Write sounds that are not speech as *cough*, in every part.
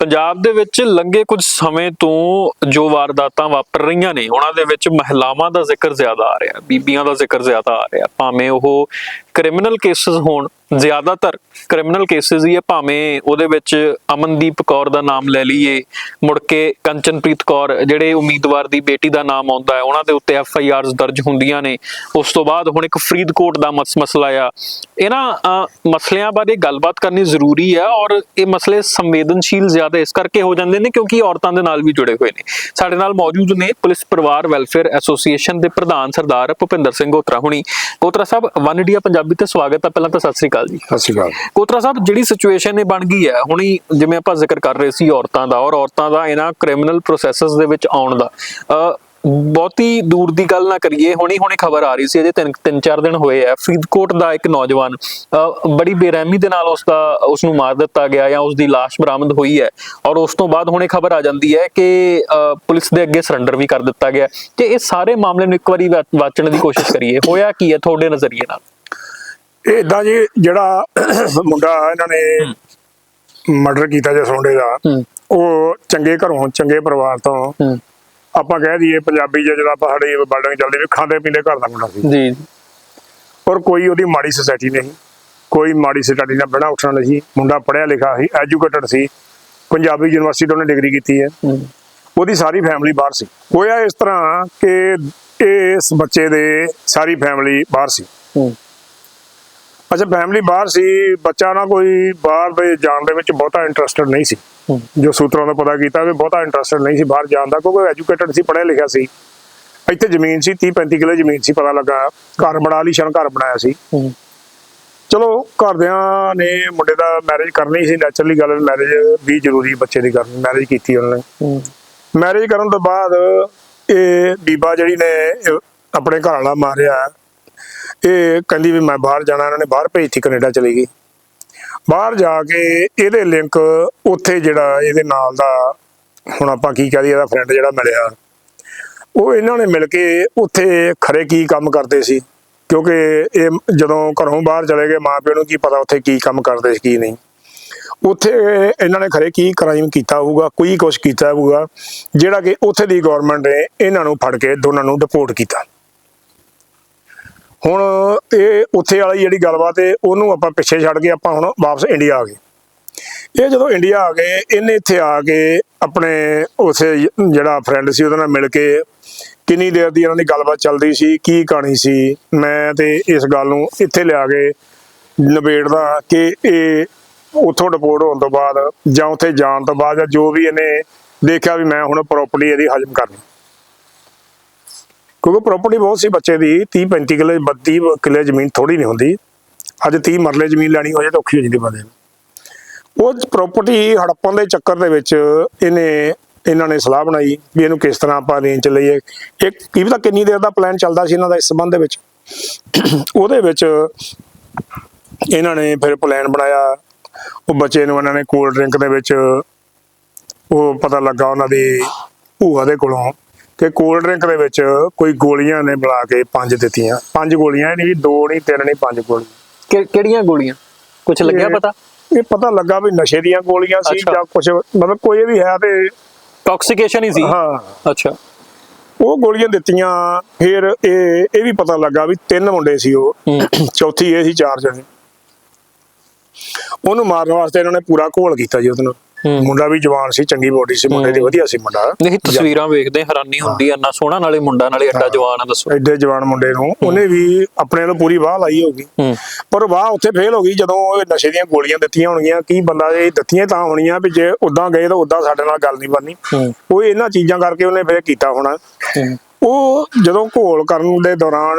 ਪੰਜਾਬ ਦੇ ਵਿੱਚ ਲੰਘੇ ਕੁਝ ਸਮੇਂ ਤੋਂ ਜੋ ਵਾਰਦਾਤਾਂ ਵਾਪਰ ਰਹੀਆਂ ਨੇ, ਉਹਨਾਂ ਦੇ ਵਿੱਚ ਮਹਿਲਾਵਾਂ ਦਾ ਜ਼ਿਕਰ ਜ਼ਿਆਦਾ ਆ ਰਿਹਾ, ਬੀਬੀਆਂ ਦਾ ਜ਼ਿਕਰ ਜ਼ਿਆਦਾ ਆ ਰਿਹਾ। ਭਾਵੇਂ ਉਹ ਕ੍ਰਿਮੀਨਲ ਕੇਸਸ ਹੋਣ, ਜ਼ਿਆਦਾਤਰ ਕ੍ਰਿਮੀਨਲ ਕੇਸਸ ਹੀ ਹੈ ਭਾਵੇਂ ਉਹਦੇ ਵਿੱਚ ਅਮਨਦੀਪ ਕੌਰ ਦਾ ਨਾਮ ਲੈ ਲਈਏ, ਮੁੜ ਕੇ ਕੰਚਨਪ੍ਰੀਤ ਕੌਰ, ਜਿਹੜੇ ਉਮੀਦਵਾਰ ਦੀ ਬੇਟੀ ਦਾ ਨਾਮ ਆਉਂਦਾ ਹੈ, ਉਹਨਾਂ ਦੇ ਉੱਤੇ ਐਫ ਆਈ ਆਰਸ ਦਰਜ ਹੁੰਦੀਆਂ ਨੇ। ਉਸ ਤੋਂ ਬਾਅਦ ਹੁਣ ਇੱਕ ਫਰੀਦਕੋਟ ਦਾ ਮਸ, ਮਸਲਾ ਆ। ਇਹਨਾਂ ਮਸਲਿਆਂ ਬਾਰੇ ਗੱਲਬਾਤ ਕਰਨੀ ਜ਼ਰੂਰੀ ਹੈ ਔਰ ਇਹ ਮਸਲੇ ਸੰਵੇਦਨਸ਼ੀਲ ਜ਼ਿਆਦਾ ਇਸ ਕਰਕੇ ਹੋ ਜਾਂਦੇ ਨੇ ਕਿਉਂਕਿ ਔਰਤਾਂ ਦੇ ਨਾਲ ਵੀ ਜੁੜੇ ਹੋਏ ਨੇ। ਸਾਡੇ ਨਾਲ ਮੌਜੂਦ ਨੇ ਪੁਲਿਸ ਪਰਿਵਾਰ ਵੈਲਫੇਅਰ ਐਸੋਸੀਏਸ਼ਨ ਦੇ ਪ੍ਰਧਾਨ ਸਰਦਾਰ ਭੁਪਿੰਦਰ ਸਿੰਘ ਗੋਤਰਾ ਹੁਣੀ। ਗੋਤਰਾ ਸਾਹਿਬ ਵਨ ਇੰਡੀਆ ਪੰਜਾਬੀ ਤੇ ਸਵਾਗਤ ਹੈ ਪਹਿਲਾਂ ਤਾਂ ਸਤਿ ਸ੍ਰੀ ਅਕਾਲ ਜੀ। ਸਤਿ ਸ਼੍ਰੀ ਅਕਾਲ। ਕੋਤਰਾ ਸਾਹਿਬ ਜਿਹੜੀ ਸਿਚੁਏਸ਼ਨ ਇਹ ਬਣ ਗਈ ਹੈ ਹੁਣੀ ਜਿਵੇਂ ਆਪਾਂ ਜ਼ਿਕਰ ਕਰ ਰਹੇ ਸੀ ਔਰਤਾਂ ਦਾ ਔਰ ਔਰਤਾਂ ਦਾ ਇਹਨਾਂ ਕ੍ਰਿਮੀਨਲ ਪ੍ਰੋਸੈਸਸ ਦੇ ਵਿੱਚ ਆਉਣ ਦਾ ਬਹੁਤੀ ਦੂਰ ਦੀ ਗੱਲ ਨਾ ਕਰੀਏ ਹੁਣੀ ਹੁਣੀ ਖਬਰ ਆ ਰਹੀ ਸੀ ਅਜੇ ਤਿੰਨ ਤਿੰਨ ਚਾਰ ਦਿਨ ਹੋਏ ਆ ਫਰੀਦਕੋਟ ਦਾ ਇੱਕ ਨੌਜਵਾਨ ਬੜੀ ਬੇਰਹਿਮੀ ਦੇ ਨਾਲ ਉਸ ਦਾ ਉਸ ਨੂੰ ਮਾਰ ਦਿੱਤਾ ਗਿਆ ਜਾਂ ਉਸ ਦੀ ਲਾਸ਼ ਬਰਾਮਦ ਹੋਈ ਹੈ ਔਰ ਉਸ ਤੋਂ ਬਾਅਦ ਹੁਣੇ ਖਬਰ ਆ ਜਾਂਦੀ ਹੈ ਕਿ ਪੁਲਿਸ ਦੇ ਅੱਗੇ ਸਰੈਂਡਰ ਵੀ ਕਰ ਦਿੱਤਾ ਗਿਆ। ਤੇ ਇਹ ਸਾਰੇ ਮਾਮਲੇ ਨੂੰ ਇੱਕ ਵਾਰੀ ਵਾਚਣ ਦੀ ਕੋਸ਼ਿਸ਼ ਕਰੀਏ। ਹੋਇਆ ਕੀ ਹੈ ਤੁਹਾਡੇ ਨਜ਼ਰੀਏ ਨਾਲ? ਇਦਾਂ ਜੀ ਜਿਹੜਾ ਮੁੰਡਾ ਇਹਨਾਂ ਨੇ ਮਰਡਰ ਕੀਤਾ ਜੇ ਸੌਂਡੇ ਦਾ ਉਹ ਚੰਗੇ ਘਰੋਂ ਚੰਗੇ ਪਰਿਵਾਰ ਤੋਂ ਆਪਾਂ ਕਹਿ ਦਈਏ ਪੰਜਾਬੀ ਜਿਹੜਾ ਸਾਡੀ ਬਿਲਡਿੰਗ ਚੱਲਦੀ ਵੀ ਖਾਂਦੇ ਪੀਂਦੇ ਘਰ ਦਾ ਮੁੰਡਾ ਸੀ। ਜੀ। ਔਰ ਕੋਈ ਉਹਦੀ ਮਾੜੀ ਸੋਸਾਇਟੀ ਨਹੀਂ ਕੋਈ ਮਾੜੀ ਸੋਸਾਇਟੀ ਨਾਲ ਬਣਾ ਉੱਠਣਾ ਨਹੀਂ ਮੁੰਡਾ ਪੜ੍ਹਿਆ ਲਿਖਿਆ ਸੀ ਐਜੂਕੇਟਡ ਸੀ ਪੰਜਾਬੀ ਯੂਨੀਵਰਸਿਟੀ ਤੋਂ ਉਹਨੇ ਡਿਗਰੀ ਕੀਤੀ ਹੈ। ਉਹਦੀ ਸਾਰੀ ਫੈਮਿਲੀ ਬਾਹਰ ਸੀ। ਹੋਇਆ ਇਸ ਤਰ੍ਹਾਂ ਕਿ ਇਸ ਬੱਚੇ ਦੇ ਸਾਰੀ ਫੈਮਿਲੀ ਬਾਹਰ ਸੀ। ਅੱਛਾ ਫੈਮਿਲੀ ਬਾਹਰ ਸੀ ਬੱਚਾ ਨਾ ਕੋਈ ਬਾਹਰ ਦੇ ਜਾਣ ਦੇ ਵਿੱਚ ਬਹੁਤਾ ਇੰਟਰਸਟਡ ਨਹੀਂ ਸੀ। ਜੋ ਸੂਤਰਾਂ ਤੋਂ ਪਤਾ ਕੀਤਾ ਵੀ ਬਹੁਤਾ ਇੰਟਰਸਟਡ ਨਹੀਂ ਸੀ ਬਾਹਰ ਜਾਣ ਦਾ ਕਿਉਂਕਿ ਐਜੂਕੇਟਡ ਸੀ ਪੜ੍ਹਿਆ ਲਿਖਿਆ ਸੀ। ਇੱਥੇ ਜ਼ਮੀਨ ਸੀ 30 35 ਕਿੱਲੇ ਜ਼ਮੀਨ ਸੀ ਪਤਾ ਲੱਗਾ। ਘਰ ਬਣਾ ਲਈ ਸ਼ਨ ਘਰ ਬਣਾਇਆ ਸੀ। ਚਲੋ ਘਰਦਿਆਂ ਨੇ ਮੁੰਡੇ ਦਾ ਮੈਰਿਜ ਕਰਨੀ ਸੀ ਨੈਚੁਰਲੀ ਗੱਲ ਮੈਰਿਜ ਵੀ ਜ਼ਰੂਰੀ ਬੱਚੇ ਦੀ ਕਰਨੀ ਮੈਰਿਜ ਕੀਤੀ ਉਹਨਾਂ ਨੇ। ਮੈਰਿਜ ਕਰਨ ਤੋਂ ਬਾਅਦ ਇਹ ਬੀਬਾ ਜਿਹੜੀ ਨੇ ਆਪਣੇ ਘਰ ਵਾਲਾ ਮਾਰਿਆ। ਇਹ ਕਹਿੰਦੀ ਵੀ ਮੈਂ ਬਾਹਰ ਜਾਣਾ, ਇਹਨਾਂ ਨੇ ਬਾਹਰ ਭੇਜਤੀ ਕੈਨੇਡਾ ਚਲੀ ਗਈ। ਬਾਹਰ ਜਾ ਕੇ ਇਹਦੇ ਲਿੰਕ ਉੱਥੇ ਜਿਹੜਾ ਇਹਦੇ ਨਾਲ ਦਾ, ਹੁਣ ਆਪਾਂ ਕੀ ਕਹਦੇ ਇਹਦਾ ਫਰੈਂਡ ਜਿਹੜਾ ਮਿਲਿਆ। ਉਹ ਇਹਨਾਂ ਨੇ ਮਿਲ ਕੇ ਉੱਥੇ ਖਰੇ ਕੀ ਕੰਮ ਕਰਦੇ ਸੀ, ਕਿਉਂਕਿ ਇਹ ਜਦੋਂ ਘਰੋਂ ਬਾਹਰ ਚਲੇ ਗਏ ਮਾਪਿਆਂ ਨੂੰ ਕੀ ਪਤਾ ਉੱਥੇ ਕੀ ਕੰਮ ਕਰਦੇ ਸੀ, ਕੀ ਨਹੀਂ। ਉੱਥੇ ਇਹਨਾਂ ਨੇ ਖਰੇ ਕੀ ਕ੍ਰਾਈਮ ਕੀਤਾ ਹੋਊਗਾ, ਕੋਈ ਕੁਛ ਕੀਤਾ ਹੋਊਗਾ, ਜਿਹੜਾ ਕਿ ਉੱਥੇ ਦੀ ਗਵਰਨਮੈਂਟ ਨੇ ਇਹਨਾਂ ਨੂੰ ਫੜ ਕੇ ਦੋਨਾਂ ਨੂੰ ਡਿਪੋਰਟ ਕੀਤਾ। ਹੁਣ ਇਹ ਉੱਥੇ ਵਾਲੀ ਜਿਹੜੀ ਗੱਲਬਾਤ ਹੈ, ਉਹਨੂੰ ਆਪਾਂ ਪਿੱਛੇ ਛੱਡ ਕੇ ਆਪਾਂ ਹੁਣ ਵਾਪਸ ਇੰਡੀਆ ਆ ਗਏ। ਇਹ ਜਦੋਂ ਇੰਡੀਆ ਆ ਗਏ, ਇਹਨੇ ਇੱਥੇ ਆ ਕੇ ਆਪਣੇ ਉਥੇ ਜਿਹੜਾ ਫਰੈਂਡ ਸੀ, ਉਹਦੇ ਨਾਲ ਮਿਲ ਕੇ ਕਿੰਨੀ ਦੇਰ ਦੀ ਇਹਨਾਂ ਦੀ ਗੱਲਬਾਤ ਚੱਲਦੀ ਸੀ, ਕੀ ਕਹਾਣੀ ਸੀ, ਮੈਂ ਤੇ ਇਸ ਗੱਲ ਨੂੰ ਇੱਥੇ ਲਿਆ ਕੇ ਨਿਬੇੜਦਾ ਕਿ ਇਹ ਉਥੋਂ ਡਿਪੋਰਟ ਹੋਣ ਤੋਂ ਬਾਅਦ ਜਾਂ ਉੱਥੇ ਜਾਣ ਤੋਂ ਬਾਅਦ ਜਾਂ ਜੋ ਵੀ ਇਹਨੇ ਦੇਖਿਆ ਵੀ ਮੈਂ ਹੁਣ ਪ੍ਰੋਪਰਲੀ ਇਹਦੀ ਹਜਮ ਕਰਨੀ। ਕਿਉਂਕਿ ਪ੍ਰਾਪਰਟੀ ਬਹੁਤ ਸੀ ਬੱਚੇ ਦੀ 30 35 ਕਿੱਲੇ 32 ਕਿੱਲੇ ਜ਼ਮੀਨ ਥੋੜੀ ਨਹੀਂ ਹੁੰਦੀ। ਅੱਜ 30 ਮਰਲੇ ਜ਼ਮੀਨ ਲੈਣੀ ਹੋ ਜਾਏ ਤਾਂ ਔਖੀ ਹੋ ਜਾਂਦੀ ਬੰਦੇ ਨੂੰ। ਉਹ ਪ੍ਰਾਪਰਟੀ ਹੜੱਪਣ ਦੇ ਚੱਕਰ ਦੇ ਵਿੱਚ ਇਹਨੇ, ਇਹਨਾਂ ਨੇ ਸਲਾਹ ਬਣਾਈ ਵੀ ਇਹਨੂੰ ਕਿਸ ਤਰ੍ਹਾਂ ਆਪਾਂ ਰੇਂਜ ਚ ਲਈਏ। ਇੱਕ, ਕੀ ਪਤਾ ਕਿੰਨੀ ਦੇਰ ਦਾ ਪਲਾਨ ਚੱਲਦਾ ਸੀ ਇਹਨਾਂ ਦਾ ਇਸ ਸੰਬੰਧ ਦੇ ਵਿੱਚ। ਉਹਦੇ ਵਿੱਚ ਇਹਨਾਂ ਨੇ ਫਿਰ ਪਲਾਨ ਬਣਾਇਆ। ਉਹ ਬੱਚੇ ਨੂੰ ਇਹਨਾਂ ਨੇ ਕੋਲਡ ਡਰਿੰਕ ਦੇ ਵਿੱਚ ਉਹ ਪਤਾ ਲੱਗਾ ਉਹਨਾਂ ਦੀ ਭੂਆ ਦੇ ਕੋਲੋਂ। ਕਿ ਕੋਲਡ ਡਰਿੰਕ ਦੇ ਵਿੱਚ ਕੋਈ ਗੋਲੀਆਂ ਨੇ ਮਿਲਾ ਕੇ ਪੰਜ ਦਿੱਤੀਆਂ। ਪੰਜ ਗੋਲੀਆਂ ਨਹੀਂ ਦੋ ਨਹੀਂ ਤਿੰਨ ਨਹੀਂ ਪੰਜ ਗੋਲੀਆਂ। ਕਿਹੜੀਆਂ ਗੋਲੀਆਂ? ਕੁਝ ਲੱਗਿਆ ਪਤਾ? ਇਹ ਪਤਾ ਲੱਗਾ ਵੀ ਨਸ਼ੇ ਦੀਆਂ ਗੋਲੀਆਂ ਸੀ। ਜਾਂ ਕੁਝ ਮਤਲਬ ਕੋਈ ਵੀ ਹੈ ਤੇ ਟੌਕਸੀਕੇਸ਼ਨ ਹੀ ਸੀ? ਹਾਂ। ਅੱਛਾ। ਉਹ ਗੋਲੀਆਂ ਦਿੱਤੀਆਂ ਫਿਰ ਇਹ ਇਹ ਵੀ ਪਤਾ ਲੱਗਾ ਵੀ ਤਿੰਨ ਮੁੰਡੇ ਸੀ ਉਹ। ਚੌਥੀ ਇਹ ਸੀ ਚਾਰ ਜਣੇ। ਉਹਨੂੰ ਮਾਰਨ ਵਾਸਤੇ ਇਹਨਾਂ ਨੇ ਪੂਰਾ ਘੋਲ ਕੀਤਾ ਜੀ ਉਹਦੇ ਨਾਲ। ਮੁੰਡਾ ਵੀ ਜਵਾਨ ਸੀ ਚੰਗੀ ਬੋਡੀ ਸੀ ਮੁੰਡੇ ਦੀ। ਵਧੀਆ ਸੀ ਮੁੰਡਾ। ਨਹੀਂ ਤਸਵੀਰਾਂ ਵੇਖਦੇ ਹੈਰਾਨੀ ਹੁੰਦੀ ਐ ਇੰਨਾ ਸੋਹਣਾ ਨਾਲੇ ਮੁੰਡਾ ਨਾਲੇ ਐਡਾ ਜਵਾਨ ਆ ਦੱਸੋ। ਐਡੇ ਜਵਾਨ ਮੁੰਡੇ ਨੂੰ ਉਹਨੇ ਵੀ ਆਪਣੇ ਵੱਲੋਂ ਪੂਰੀ ਵਾਹ ਲਾਈ ਹੋਗੀ ਪਰ ਵਾਹ ਉੱਥੇ ਫੇਲ ਹੋ ਗਈ ਜਦੋਂ ਉਹ ਨਸ਼ੇ ਦੀਆਂ ਗੋਲੀਆਂ ਦਿੱਤੀਆਂ ਹੋਣਗੀਆਂ ਕੀ ਬੰਦਾ ਇਹ ਦਿੱਤੀਆਂ ਤਾਂ ਹੋਣੀਆਂ ਵੀ ਜੇ ਉਦਾਂ ਗਏ ਤਾਂ ਉਦਾਂ ਸਾਡੇ ਨਾਲ ਗੱਲ ਨਹੀਂ ਬਣਨੀ। ਉਹ ਇਹਨਾਂ ਚੀਜ਼ਾਂ ਕਰਕੇ ਉਹਨੇ ਫੇਰ ਕੀਤਾ ਹੋਣਾ। ਉਹ ਜਦੋਂ ਘੋਲ ਕਰਨ ਦੇ ਦੌਰਾਨ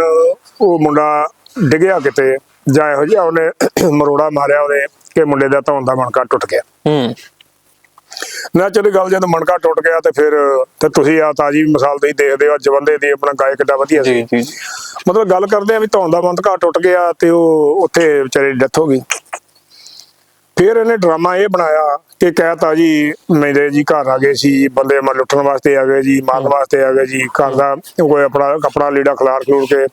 ਉਹ ਮੁੰਡਾ ਡਿੱਗਿਆ ਕਿਤੇ ਜਾਂ ਇਹੋ ਜਿਹਾ ਉਹਨੇ ਮਰੋੜਾ ਮਾਰਿਆ ਉਹਦੇ ਕਿ ਮੁੰਡੇ ਦਾ ਧੌਣ ਦਾ ਮਣਕਾ ਟੁੱਟ ਗਿਆ। ਹੂੰ। ਨੈਚੁਰਲੀ ਗੱਲ ਜਦੋਂ ਮਣਕਾ ਟੁੱਟ ਗਿਆ ਤੇ ਫਿਰ ਤੇ ਤੁਸੀਂ ਆ ਤਾਜੀ ਮਿਸਾਲ ਤੁਸੀਂ ਦੇਖਦੇ ਹੋ ਜਵੰਦੇ ਦੀ ਆਪਣਾ ਗਾਇਕ ਕਿੱਡਾ ਵਧੀਆ ਸੀ। ਜੀ ਮਤਲਬ ਗੱਲ ਕਰਦੇ ਆ ਵੀ ਧੌਣ ਦਾ ਮਣਕਾ ਟੁੱਟ ਗਿਆ ਤੇ ਉਹ ਉੱਥੇ ਵਿਚਾਰੇ ਡੈਥ ਹੋ ਗਈ। ਫਿਰ ਇਹਨੇ ਡਰਾਮਾ ਇਹ ਬਣਾਇਆ ਕਿ ਕਹਿਤਾ ਜੀ ਮੇਰੇ ਜੀ ਘਰ ਆ ਗਏ ਸੀ ਬੰਦੇ ਮਰ ਲੁੱਟਣ ਵਾਸਤੇ ਆ ਗਏ ਜੀ ਮਾਰਨ ਵਾਸਤੇ ਆ ਗਏ ਜੀ ਘਰ ਦਾ ਕੋਈ ਆਪਣਾ ਕਪੜਾ ਲੀੜਾ ਖਲਾਰ ਖਲੂਰ ਕੇ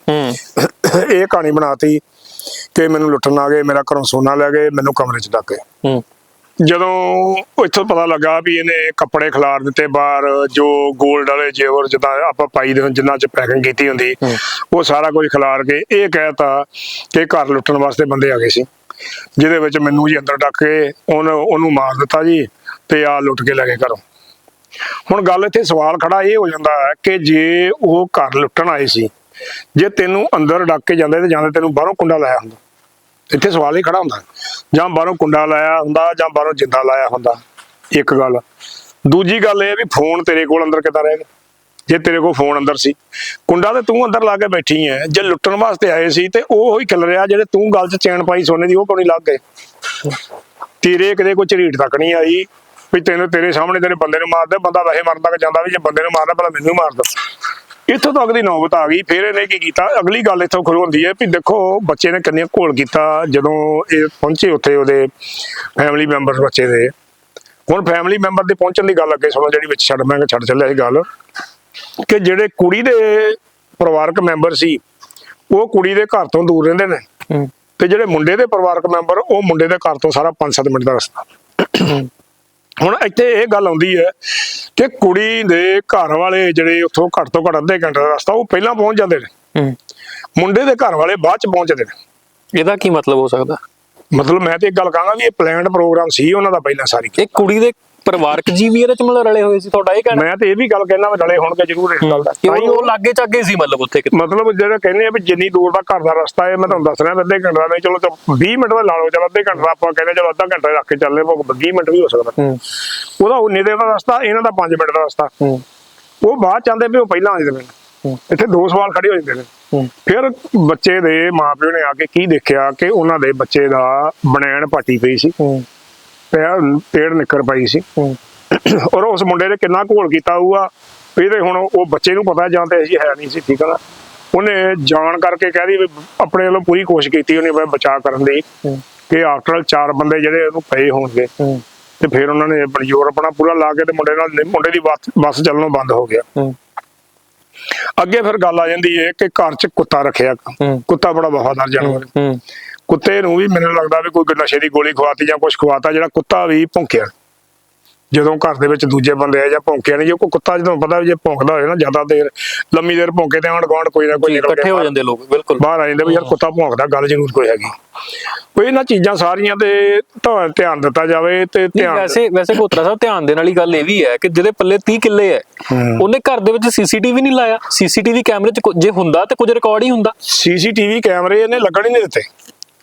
ਇਹ ਕਹਾਣੀ ਬਣਾਤੀ ਕਿ ਮੈਨੂੰ ਲੁੱਟਣ ਆ ਗਏ ਮੇਰਾ ਘਰੋਂ ਸੋਨਾ ਲੈ ਗਏ ਮੈਨੂੰ ਕਮਰੇ 'ਚ ਡੱਕ ਗਏ। ਜਦੋਂ ਇੱਥੋਂ ਪਤਾ ਲੱਗਾ ਵੀ ਇਹਨੇ ਕੱਪੜੇ ਖਿਲਾਰ ਦਿੱਤੇ ਬਾਹਰ ਜੋ 골ਡ ਵਾਲੇ ਜੇਵਰ ਜਿੱਦਾਂ ਆਪਾਂ ਪਾਈ ਦੇ ਹੁੰਦੇ, ਜਿੰਨਾ ਚ ਪੈਕਿੰਗ ਕੀਤੀ ਹੁੰਦੀ ਉਹ ਸਾਰਾ ਕੁਝ ਖਿਲਾਰ ਕੇ ਇਹ ਕਹਿਤਾ ਕਿ ਘਰ ਲੁੱਟਣ ਵਾਸਤੇ ਬੰਦੇ ਆ ਗਏ ਸੀ। ਜਿਹਦੇ ਵਿੱਚ ਮੈਨੂੰ ਜੀ ਅੰਦਰ ਡੱਕ ਕੇ ਉਹਨੂੰ ਉਹਨੂੰ ਮਾਰ ਦਿੱਤਾ ਜੀ ਤੇ ਆ ਲੁੱਟ ਕੇ ਲੈ ਗਏ ਘਰੋਂ। ਹੁਣ ਗੱਲ ਇੱਥੇ ਸਵਾਲ ਖੜਾ ਇਹ ਹੋ ਜਾਂਦਾ ਹੈ ਕਿ ਜੇ ਉਹ ਘਰ ਲੁੱਟਣ ਆਏ ਸੀ ਜੇ ਤੈਨੂੰ ਅੰਦਰ ਡੱਕ ਕੇ ਜਾਂਦੇ ਤੇ ਜਾਂਦੇ ਤੈਨੂੰ ਬਾਹਰੋਂ ਕੁੰਡਾ ਲਾਇਆ ਹੁੰਦਾ ਇੱਥੇ ਸਵਾਲ ਹੀ ਖੜਾ ਹੁੰਦਾ। ਜਾਂ ਬਾਹਰੋਂ ਕੁੰਡਾ ਲਾਇਆ ਹੁੰਦਾ ਜਾਂ ਬਾਹਰੋਂ ਜਿੰਦਾ ਲਾਇਆ ਹੁੰਦਾ। ਇੱਕ ਗੱਲ। ਦੂਜੀ ਗੱਲ ਇਹ ਵੀ ਫੋਨ ਤੇਰੇ ਕੋਲ ਅੰਦਰ ਕਿੱਦਾਂ ਰਹਿ ਗਿਆ? ਜੇ ਤੇਰੇ ਕੋਲ ਫੋਨ ਅੰਦਰ ਸੀ। ਕੁੰਡਾ ਤੇ ਤੂੰ ਅੰਦਰ ਲਾ ਕੇ ਬੈਠੀ ਐ। ਜੇ ਲੁੱਟਣ ਵਾਸਤੇ ਆਏ ਸੀ ਤੇ ਉਹ ਹੀ ਖਿਲ ਰਿਹਾ ਜਿਹੜੇ ਤੂੰ ਗੱਲ 'ਚ ਚੈਨ ਪਾਈ ਸੋਨੇ ਦੀ, ਉਹ ਕਿਉਂ ਲੱਗ ਗਏ? ਤੇਰੇ ਕਿਤੇ ਕੋਈ ਝਰੀਟ ਤੱਕ ਨਹੀਂ ਆਈ ਵੀ ਤੈਨੂੰ ਤੇਰੇ ਸਾਹਮਣੇ ਤੇਰੇ ਬੰਦੇ ਨੂੰ ਮਾਰਦਾ ਬੰਦਾ ਵੈਸੇ ਮਰਨ ਤੱਕ ਜਾਂਦਾ ਵੀ ਜੇ ਬੰਦੇ ਨੂੰ ਮਾਰਦਾ, ਪਹਿਲਾਂ ਮੈਨੂੰ ਮਾਰਦਾ ਇੱਥੋਂ ਤੱਕ ਦੀ ਨੌਬਤ ਆ ਗਈ। ਫਿਰ ਇਹਨੇ ਕੀ ਕੀਤਾ? ਅਗਲੀ ਗੱਲ ਇੱਥੋਂ ਖੁਰ ਹੁੰਦੀ ਹੈ ਵੀ ਦੇਖੋ ਬੱਚੇ ਨੇ ਕਿੰਨੇ ਘੋਲ ਕੀਤਾ ਜਦੋਂ ਇਹ ਪਹੁੰਚੇ ਉੱਥੇ ਉਹਦੇ ਫੈਮਿਲੀ ਮੈਂਬਰ ਬੱਚੇ ਦੇ। ਹੁਣ ਫੈਮਿਲੀ ਮੈਂਬਰ ਦੇ ਪਹੁੰਚਣ ਦੀ ਗੱਲ ਅੱਗੇ ਸੁਣੋ ਜਿਹੜੀ ਵਿੱਚ ਛੱਡ ਮੈਂ ਛੱਡ ਚੱਲਿਆ ਇਹ ਗੱਲ। ਕਿ ਜਿਹੜੇ ਕੁੜੀ ਦੇ ਪਰਿਵਾਰਕ ਮੈਂਬਰ ਸੀ ਉਹ ਕੁੜੀ ਦੇ ਘਰ ਤੋਂ ਦੂਰ ਰਹਿੰਦੇ ਨੇ। ਤੇ ਜਿਹੜੇ ਮੁੰਡੇ ਦੇ ਪਰਿਵਾਰਕ ਮੈਂਬਰ ਉਹ ਮੁੰਡੇ ਦੇ ਘਰ ਤੋਂ ਸਾਰਾ 5-7 ਮਿੰਟ ਦਾ ਰਸਤਾ। ਹੁਣ ਇੱਥੇ ਇਹ ਗੱਲ ਆਉਂਦੀ ਹੈ ਕਿ ਕੁੜੀ ਦੇ ਘਰ ਵਾਲੇ ਜਿਹੜੇ ਉੱਥੋਂ ਘੱਟ ਤੋਂ ਘੱਟ ਅੱਧੇ ਘੰਟੇ ਦਾ ਰਸਤਾ ਉਹ ਪਹਿਲਾਂ ਪਹੁੰਚ ਜਾਂਦੇ ਨੇ। ਹੂੰ। ਮੁੰਡੇ ਦੇ ਘਰ ਵਾਲੇ ਬਾਅਦ ਚ ਪਹੁੰਚਦੇ ਨੇ। ਇਹਦਾ ਕੀ ਮਤਲਬ ਹੋ ਸਕਦਾ? ਮਤਲਬ ਮੈਂ ਤੇ ਇੱਕ ਗੱਲ ਕਹਾਂਗਾ ਵੀ ਇਹ ਪਲਾਨਡ ਪ੍ਰੋਗਰਾਮ ਸੀ ਉਹਨਾਂ ਦਾ ਪਹਿਲਾਂ ਸਾਰੀ। ਇਹ ਕੁੜੀ ਦੇ ਪਰਿਵਾਰਕ ਜੀ ਵੀ ਇਹਦੇ ਚ ਮਤਲਬ ਰਲੇ ਹੋਏ ਸੀ ਤੁਹਾਡਾ ਇਹ ਕਹਿਣਾ? ਮੈਂ ਤੇ ਇਹ ਵੀ ਗੱਲ ਕਹਿਣਾ ਵੀ ਰਲੇ ਹੋਣਗੇ ਜ਼ਰੂਰ ਇਸ ਗੱਲ ਦਾ। ਕਿ ਉਹ ਲਾਗੇ ਚਾਗੇ ਸੀ ਮਤਲਬ ਉੱਥੇ ਕਿਤੇ? ਮਤਲਬ ਜਿਹੜਾ ਕਹਿੰਦੇ ਆ ਵੀ ਜਿੰਨੀ ਦੂਰ ਦਾ ਘਰ ਦਾ ਰਸਤਾ ਹੈ ਮੈਂ ਤੁਹਾਨੂੰ ਦੱਸ ਰਿਹਾ ਅੱਧੇ ਘੰਟੇ ਦਾ ਨਹੀਂ ਚਲੋ ਤਾਂ 20 ਮਿੰਟ ਦਾ ਲਾ ਲਓ ਚਲੋ ਅੱਧੇ ਘੰਟੇ ਦਾ ਆਪਾਂ ਕਹਿੰਦੇ ਚਲੋ ਅੱਧਾ ਘੰਟਾ ਰੱਖ ਕੇ ਚੱਲਦੇ ਭੋਗ 20 ਮਿੰਟ ਵੀ ਹੋ ਸਕਦਾ। ਉਹਦਾ ਉਨੇ ਦੇ ਦਾ ਰਸਤਾ ਇਹਨਾਂ ਦਾ 5 ਮਿੰਟ ਦਾ ਰਸਤਾ। ਉਹ ਬਾਅਦ ਚਾਹੁੰਦੇ ਵੀ ਉਹ ਪਹਿਲਾਂ ਆ ਜਾਂਦੇ ਨੇ। ਇੱਥੇ ਦੋ ਸਵਾਲ ਖੜੇ ਹੋ ਜਾਂਦੇ ਨੇ। ਫਿਰ ਬੱਚੇ ਦੇ ਮਾਪਿਓ ਨੇ ਆ ਕੇ ਕੀ ਦੇਖਿਆ ਕਿ ਉਹਨਾਂ ਦੇ ਬੱਚੇ ਦਾ ਬਨੈਣ ਪਾਟੀ ਪਈ ਸੀ। ਪੈਰ ਪੇੜ ਨਿੱਕਰ ਪਈ ਸੀ। ਔਰ ਉਸ ਮੁੰਡੇ ਨੇ ਕਿੰਨਾ ਘੋਲ ਕੀਤਾ ਹੋਊਗਾ ਇਹਦੇ ਹੁਣ ਉਹ ਬੱਚੇ ਨੂੰ ਪਤਾ ਜਾਂ ਤੇ ਅਸੀਂ ਹੈ ਨਹੀਂ ਸੀ ਠੀਕ ਆ ਨਾ? ਉਹਨੇ ਜਾਣ ਕਰਕੇ ਕਹਿ ਦੀ ਵੀ ਆਪਣੇ ਵੱਲੋਂ ਪੂਰੀ ਕੋਸ਼ਿਸ਼ ਕੀਤੀ ਉਹਨੇ ਵੀ ਬਚਾਅ ਕਰਨ ਦੀ ਕਿ ਆਫਟਰ ਚਾਰ ਬੰਦੇ ਜਿਹੜੇ ਉਹਨੂੰ ਪਏ ਹੋਣਗੇ। ਤੇ ਫਿਰ ਉਹਨਾਂ ਨੇ ਆਪਣੀ ਜ਼ੋਰ ਆਪਣਾ ਪੂਰਾ ਲਾ ਕੇ ਤੇ ਮੁੰਡੇ ਨਾਲ ਮੁੰਡੇ ਦੀ ਬੱਸ ਬੱਸ ਚੱਲਣੋਂ ਬੰਦ ਹੋ ਗਿਆ। ਅੱਗੇ ਫਿਰ ਗੱਲ ਆ ਜਾਂਦੀ ਹੈ ਕਿ ਘਰ 'ਚ ਕੁੱਤਾ ਰੱਖਿਆ। ਕੁੱਤਾ ਬੜਾ ਵਫਾਦਾਰ ਜਾਨਵਰ। ਹੈ। ਕੁੱਤੇ ਨੂੰ ਵੀ ਮੈਨੂੰ ਲੱਗਦਾ ਵੀ ਕੋਈ ਨਸ਼ੇ ਦੀ ਗੋਲੀ ਖਵਾਤੀ ਜਾਂ ਕੁਝ ਖਵਾਤਾ ਜਿਹੜਾ ਕੁੱਤਾ ਵੀ ਭੌਂਕਿਆ। ਜਦੋਂ ਘਰ ਦੇ ਵਿੱਚ ਦੂਜੇ ਬੰਦੇ ਆ ਜਾਂ ਭੌਂਕਿਆ ਨਹੀਂ ਜੇ ਕੋਈ ਕੁੱਤਾ ਜਦੋਂ ਪਤਾ ਵੀ ਜੇ ਭੌਂਕਦਾ ਹੋਵੇ ਨਾ ਜ਼ਿਆਦਾ ਦੇਰ ਲੰਮੀ ਦੇਰ ਭੌਂਕੇ ਤੇ ਆਂਢ ਗੁਆਂਢ ਕੋਈ ਨਾ ਕੋਈ ਜੀ, ਨਿਕਲ ਕੇ ਇਕੱਠੇ ਹੋ ਜਾਂਦੇ ਲੋਕ ਬਿਲਕੁਲ। ਬਾਹਰ ਆ ਜਾਂਦੇ ਵੀ ਯਾਰ ਕੁੱਤਾ ਭੌਂਕਦਾ ਗੱਲ ਜ਼ਰੂਰ ਕੋਈ ਹੈਗੀ। ਕੋਈ ਇਹਨਾਂ ਚੀਜ਼ਾਂ ਸਾਰੀਆਂ ਤੇ ਧਿਆਨ- ਧਿਆਨ ਦਿੱਤਾ ਜਾਵੇ ਤੇ ਧਿਆਨ ਵੈਸੇ ਵੈਸੇ ਕੋਤਰਾ ਸਾਹਿਬ ਧਿਆਨ ਦੇਣ ਵਾਲੀ ਗੱਲ ਇਹ ਵੀ ਹੈ ਕਿ ਜਿਹਦੇ ਪੱਲੇ 30 ਕਿੱਲੇ ਹੈ। ਉਹਨੇ ਘਰ ਦੇ ਵਿੱਚ ਸੀਸੀਟੀਵੀ ਨਹੀਂ ਲਾਇਆ। ਸੀਸੀਟੀਵੀ ਕੈਮਰੇ 'ਚ ਜੇ ਹੁੰਦਾ ਤੇ ਕੁਝ ਰਿਕਾਰਡ ਹੀ ਹੁੰਦਾ। ਸੀਸੀਟੀਵੀ ਕੈਮਰੇ ਇਹਨੇ ਲੱਗਣ ਹੀ ਨਹੀਂ ਦਿੱਤੇ।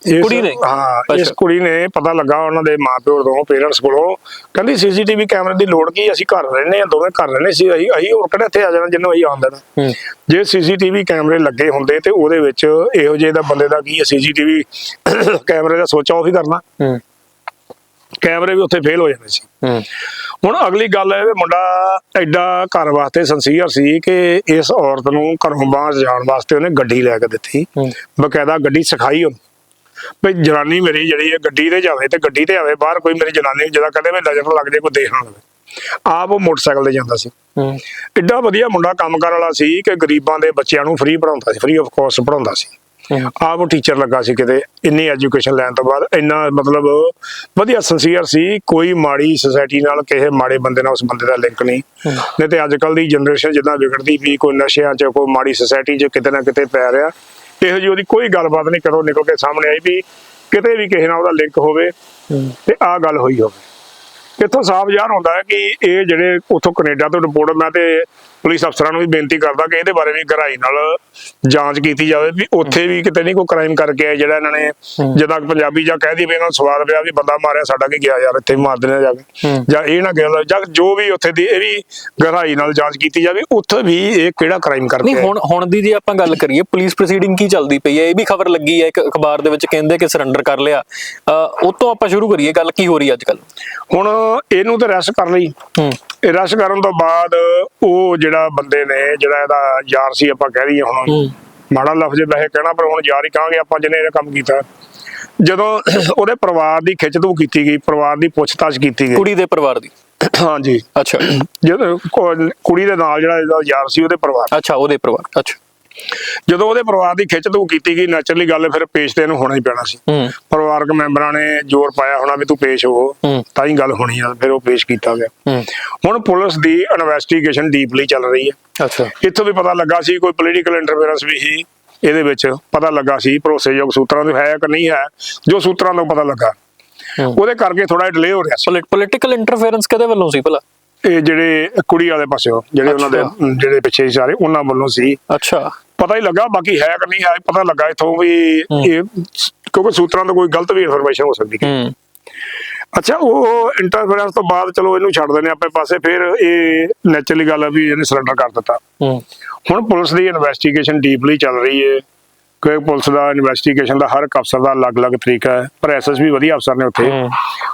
ਇਸ- ਕੁੜੀ ਨੇ? ਹਾਂ ਇਸ ਅੱਛਾ। ਕੁੜੀ ਨੇ ਪਤਾ ਲੱਗਾ ਉਹਨਾਂ ਦੇ ਮਾਪਿਓ ਤੋਂ ਪੇਰੈਂਟਸ ਕੋਲੋਂ। ਕਹਿੰਦੀ ਸੀਸੀਟੀਵੀ ਕੈਮਰੇ ਦੀ ਲੋੜ ਕੀ ਅਸੀਂ ਘਰ ਰਹਿੰਦੇ ਆ ਦੋਵੇਂ ਘਰ ਰਹਿੰਦੇ ਸੀ ਅਸੀਂ ਅਸੀਂ ਹੋਰ ਕਿਹੜੇ ਇੱਥੇ ਆ ਜਾਣਾ ਜਿੰਨੂੰ ਅਸੀਂ ਆਉਣ ਦੇਣਾ। ਹੂੰ। ਜੇ ਸੀਸੀਟੀਵੀ ਕੈਮਰੇ ਲੱਗੇ ਹੁੰਦੇ ਤੇ ਉਹਦੇ ਵਿੱਚ ਇਹੋ ਜਿਹੇ ਦਾ ਬੰਦੇ ਦਾ ਕੀ ਹੈ ਸੀਸੀਟੀਵੀ *coughs* ਕੈਮਰੇ ਦਾ ਸੋਚਾ ਉਹ ਵੀ ਕਰਨਾ। ਹੂੰ। ਕੈਮਰੇ ਵੀ ਉੱਥੇ ਫੇਲ ਹੋ ਜਾਂਦੇ ਸੀ। ਹੂੰ। ਹੁਣ ਅਗਲੀ ਗੱਲ ਹੈ ਵੀ ਮੁੰਡਾ ਐਡਾ ਘਰ ਵਾਸਤੇ ਸੰਸੀਅਰ ਸੀ ਕਿ ਇਸ ਔਰਤ ਨੂੰ ਘਰੋਂ ਬਾਹਰ ਜਾਣ ਵਾਸਤੇ ਉਹਨੇ ਗੱਡੀ ਲੈ ਕੇ ਦਿੱਤੀ। ਹੂੰ। ਬਕਾਇਦਾ ਗੱਡੀ ਸਿਖਾਈ ਉਹਨੂੰ। ਵੀ ਜਨਾਨੀ ਮੇਰੀ ਜਿਹੜੀ ਹੈ ਗੱਡੀ ਤੇ ਜਾਵੇ ਤੇ ਗੱਡੀ ਤੇ ਆਵੇ ਬਾਹਰ ਕੋਈ ਮੇਰੀ ਜਨਾਨੀ ਨੂੰ ਜਿਹਦਾ ਕਦੇ ਵੀ ਨਜ਼ਰ ਲੱਗ ਜੇ ਕੋਈ ਦੇਖ ਨਾ ਲਵੇ ਆਪ ਉਹ ਮੋਟਰਸਾਈਕਲ ਤੇ ਜਾਂਦਾ ਸੀ। ਐਡਾ ਵਧੀਆ ਮੁੰਡਾ ਕੰਮ ਕਰਨ ਵਾਲਾ ਸੀ ਕਿ ਗਰੀਬਾਂ ਦੇ ਬੱਚਿਆਂ ਨੂੰ ਫ੍ਰੀ ਪੜਾਉਂਦਾ ਸੀ ਫ੍ਰੀ ਆਫ ਕੋਸਟ ਪੜਾਉਂਦਾ ਸੀ। ਆਪ ਉਹ ਟੀਚਰ ਲੱਗਾ ਸੀ ਕਿਤੇ ਇੰਨੀ ਐਜੂਕੇਸ਼ਨ ਲੈਣ ਤੋਂ ਬਾਅਦ ਇੰਨਾ ਮਤਲਬ ਵਧੀਆ ਸੰਸੀਅਰ ਸੀ ਕੋਈ ਮਾੜੀ ਸੁਸਾਇਟੀ ਨਾਲ ਕਿਸੇ ਮਾੜੇ ਬੰਦੇ ਨਾਲ ਉਸ ਬੰਦੇ ਦਾ ਲਿੰਕ ਨਹੀਂ। ਨਹੀਂ ਤੇ ਅੱਜ ਕੱਲ ਦੀ ਜਨਰੇਸ਼ਨ ਜਿੱਦਾਂ ਵਿਗੜਦੀ ਵੀ ਕੋਈ ਨਸ਼ਿਆਂ 'ਚ ਕੋਈ ਮਾੜੀ ਸੁਸਾਇਟੀ 'ਚ ਕਿਤੇ ਨਾ ਕਿਤੇ ਪੈ ਰਿਹਾ। ਇਹੋ ਜਿਹੀ ਉਹਦੀ ਕੋਈ ਗੱਲਬਾਤ ਨਹੀਂ ਕਦੋਂ ਨਿਕਲ ਕੇ ਸਾਹਮਣੇ ਆਈ ਵੀ ਕਿਤੇ ਵੀ ਕਿਸੇ ਨਾਲ ਉਹਦਾ ਲਿੰਕ ਹੋਵੇ ਤੇ ਆਹ ਗੱਲ ਹੋਈ ਹੋਵੇ। ਇੱਥੋਂ ਸਾਫ਼ ਜ਼ਾਹਰ ਹੁੰਦਾ ਹੈ ਕਿ ਇਹ ਜਿਹੜੇ ਉੱਥੋਂ ਕੈਨੇਡਾ ਤੋਂ ਰਿਪੋਰਟ ਮੈਂ ਤੇ ਪੁਲਿਸ ਅਫਸਰਾਂ ਨੂੰ ਵੀ ਬੇਨਤੀ ਕਰਦਾ ਕਿ ਇਹਦੇ ਬਾਰੇ ਵੀ ਗਹਿਰਾਈ ਨਾਲ ਜਾਂਚ ਕੀਤੀ ਜਾਵੇ ਵੀ ਉੱਥੇ ਵੀ ਕਿਤੇ ਨਹੀਂ ਕੋਈ ਕ੍ਰਾਈਮ ਕਰਕੇ ਆਏ ਜਿਹੜਾ ਇਹਨਾਂ ਨੇ ਜਿੱਦਾਂ ਪੰਜਾਬੀ ਜਾਂ ਕਹਿ ਦੀ ਵੀ ਇਹਨਾਂ ਨੂੰ ਸਵਾਦ ਪਿਆ ਵੀ ਬੰਦਾ ਮਾਰਿਆ ਸਾਡਾ ਕੀ ਗਿਆ ਯਾਰ ਇੱਥੇ ਮਾਰ ਦੇਣਾ ਜਾ ਕੇ। ਜਾਂ ਇਹ ਨਾ ਗੱਲ ਜਾਂ ਜੋ ਵੀ ਉੱਥੇ ਦੀ ਇਹ ਵੀ ਗਹਿਰਾਈ ਨਾਲ ਜਾਂਚ ਕੀਤੀ ਜਾਵੇ ਉੱਥੇ ਵੀ ਇਹ ਕਿਹੜਾ ਕ੍ਰਾਈਮ ਕਰਕੇ ਨਹੀਂ। ਹੁਣ ਹੁਣ ਦੀ ਜੇ ਆਪਾਂ ਗੱਲ ਕਰੀਏ ਪੁਲਿਸ ਪ੍ਰੋਸੀਡਿੰਗ ਕੀ ਚੱਲਦੀ ਪਈ ਹੈ? ਇਹ ਵੀ ਖਬਰ ਲੱਗੀ ਹੈ ਇੱਕ ਅਖਬਾਰ ਦੇ ਵਿੱਚ ਕਹਿੰਦੇ ਕਿ ਸਰੈਂਡਰ ਕਰ ਲਿਆ। ਉਹ ਤੋਂ ਆਪਾਂ ਸ਼ੁਰੂ ਕਰੀਏ ਗੱਲ ਕੀ ਹੋ ਰਹੀ ਹੈ ਅੱਜ ਕੱਲ ਹੁਣ ਇਹਨੂੰ ਤਾਂ ਰੈਸਟ ਕਰ ਲਈ। ਇਹ ਰਸ਼ ਕਰਨ ਤੋਂ ਬਾਅਦ ਉਹ ਜਿਹੜਾ ਬੰਦੇ ਨੇ ਜਿਹੜਾ ਇਹਦਾ ਯਾਰ ਸੀ ਆਪਾਂ ਕਹਿ ਦਈਏ ਹੁਣ ਮਾੜਾ ਲਫ਼ਜ਼ ਵੈਸੇ ਕਹਿਣਾ ਪਰ ਹੁਣ ਯਾਰ ਹੀ ਕਹਾਂਗੇ ਆਪਾਂ ਜਿਹਨੇ ਇਹ ਕੰਮ ਕੀਤਾ। ਜਦੋਂ ਉਹਦੇ ਪਰਿਵਾਰ ਦੀ ਖਿੱਚਤੂ ਕੀਤੀ ਗਈ ਪਰਿਵਾਰ ਦੀ ਪੁੱਛਤਾਛ ਕੀਤੀ ਗਈ। ਕੁੜੀ ਦੇ ਪਰਿਵਾਰ ਦੀ? ਹਾਂਜੀ। ਅੱਛਾ। ਜਦੋਂ ਕੁੜੀ ਦੇ ਨਾਲ ਜਿਹੜਾ ਯਾਰ ਸੀ ਉਹਦੇ ਪਰਿਵਾਰ। ਅੱਛਾ ਉਹਦੇ ਪਰਿਵਾਰ ਅੱਛਾ। ਜਦੋਂ ਉਹਦੇ ਪਰਿਵਾਰ ਦੀ ਖਿੱਚ ਤੂ ਕੀਤੀ ਗਈ ਨੈਚੁਰਲੀ ਗੱਲ ਫਿਰ ਪੇਸ਼ ਤੇ ਇਹਨੂੰ ਹੋਣਾ ਹੀ ਪੈਣਾ ਸੀ। ਪਰਿਵਾਰਕ ਮੈਂਬਰਾਂ ਨੇ ਜ਼ੋਰ ਪਾਇਆ ਹੋਣਾ ਵੀ ਤੂੰ ਪੇਸ਼ ਹੋ। ਤਾਂ ਹੀ ਗੱਲ ਹੋਣੀ ਆ ਫਿਰ ਉਹ ਪੇਸ਼ ਕੀਤਾ ਗਿਆ। ਹੁਣ ਪੁਲਿਸ ਦੀ ਇਨਵੈਸਟੀਗੇਸ਼ਨ ਡੀਪਲੀ ਚੱਲ ਰਹੀ ਹੈ ਅੱਛਾ। ਇੱਥੋਂ ਵੀ ਪਤਾ ਲੱਗਾ ਸੀ ਕੋਈ ਪੋਲੀਟੀਕਲ ਇੰਟਰਫੇਰੈਂਸ ਵੀ ਸੀ ਇਹਦੇ ਵਿੱਚ ਪਤਾ ਲੱਗਾ ਸੀ ਭਰੋਸੇਯੋਗ ਸੂਤਰਾਂ ਤੋਂ ਹੈ ਕਿ ਨਹੀਂ ਹੈ ਜੋ ਸੂਤਰਾਂ ਤੋਂ ਪਤਾ ਲੱਗਾ। ਉਹਦੇ ਕਰਕੇ ਥੋੜਾ ਡਿਲੇ ਹੋ ਰਿਹਾ ਸੀ। ਪੋਲੀਟੀਕਲ ਇੰਟਰਫੇਰੈਂਸ ਕਿਹਦੇ ਵੱਲੋਂ ਸੀ ਭਲਾ? ਇਹ ਜਿਹੜੇ ਕੁੜੀ ਵਾਲੇ ਪਾਸਿਓ ਜਿਹੜੇ ਉਹਨਾਂ ਦੇ। ਜਿਹੜੇ ਪਿੱਛੇ ਸੀ ਸਾਰੇ ਉਹਨਾਂ ਵੱਲੋਂ ਸੀ। ਅੱਛਾ। ਪਤਾ ਹੀ ਲੱਗਾ ਬਾਕੀ ਹੈ ਕਿ ਨਹੀਂ ਹੈ ਪਤਾ ਲੱਗਾ ਇਥੋਂ ਵੀ ਇਹ ਕਿਉਂਕਿ ਸੂਤਰਾਂ ਤੋਂ ਕੋਈ ਗਲਤ ਵੀ ਇਨਫੋਰਮੇਸ਼ਨ ਹੋ ਸਕਦੀ ਹੈ। ਅੱਛਾ ਉਹ ਇੰਟਰਫੇਰੈਂਸ ਤੋਂ ਬਾਅਦ ਚਲੋ ਇਹਨੂੰ ਛੱਡ ਦਿੰਦੇ ਆਪੇ ਪਾਸੇ ਫਿਰ ਇਹ ਨੈਚੁਰਲੀ ਗੱਲ ਆ ਵੀ ਇਹਨੇ ਸਰੈਂਡਰ ਕਰ ਦਿੱਤਾ। ਹੁਣ ਪੁਲਿਸ ਦੀ ਇਨਵੈਸਟੀਗੇਸ਼ਨ ਡੀਪਲੀ ਚੱਲ ਰਹੀ ਹੈ ਕਿ ਪੁਲਿਸ ਦਾ ਇਨਵੈਸਟੀਗੇਸ਼ਨ ਦਾ ਹਰ ਅਫਸਰ ਦਾ ਅਲੱਗ-ਅਲੱਗ ਤਰੀਕਾ ਹੈ ਪਰ ਐਸਐਸਪੀ ਵਧੀਆ ਅਫਸਰ ਨੇ ਉੱਥੇ।